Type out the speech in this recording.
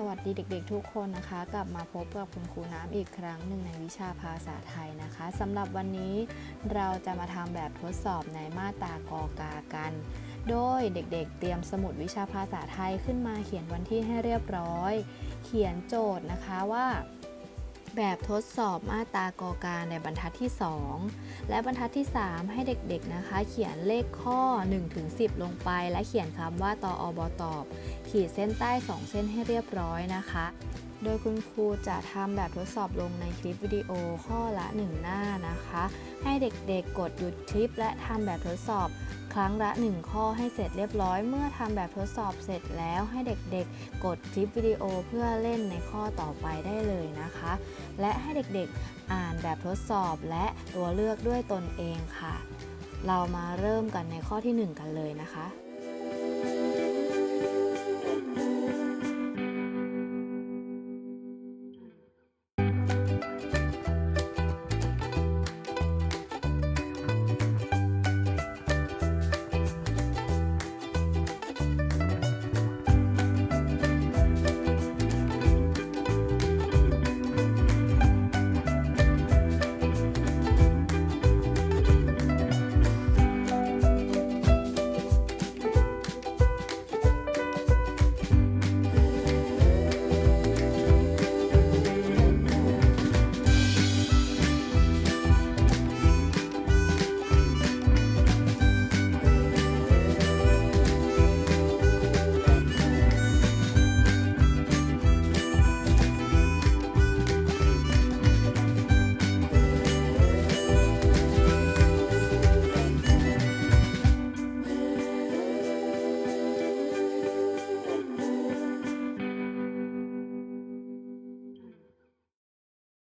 สวัสดีเด็กๆทุกคนนะคะ กลับมาพบกับคุณครูน้ำอีกครั้งหนึ่งในวิชาภาษาไทยนะคะสำหรับวันนี้เราจะมาทำแบบทดสอบในมาตรากอกากัน โดยเด็กๆ เตรียมสมุดวิชาภาษาไทยขึ้นมาเขียนวันที่ให้เรียบร้อย เขียนโจทย์นะคะว่า แบบทดสอบมาตรากอกาในบรรทัดที่ 2 และบรรทัดที่ 3 ให้เด็กๆนะคะ เขียนเลขข้อ 1-10 ลงไป และเขียนคำว่าตออบตอบ ขีดเส้นใต้ 2 เส้นให้เรียบร้อยนะคะ โดยคุณครูจะทำแบบทดสอบลงในคลิปวิดีโอข้อละ 1 หน้านะคะ ให้เด็กๆกดหยุดคลิปและทำแบบทดสอบ ครั้งละ 1 ข้อให้เสร็จเรียบร้อย เมื่อทำแบบทดสอบเสร็จแล้วให้เด็กๆ กดคลิปวิดีโอเพื่อเล่นในข้อต่อไปได้เลยนะคะ และให้เด็กๆอ่านแบบทดสอบและตัวเลือกด้วยตนเองค่ะ เรามาเริ่มกันในข้อที่ 1 กันเลยนะคะ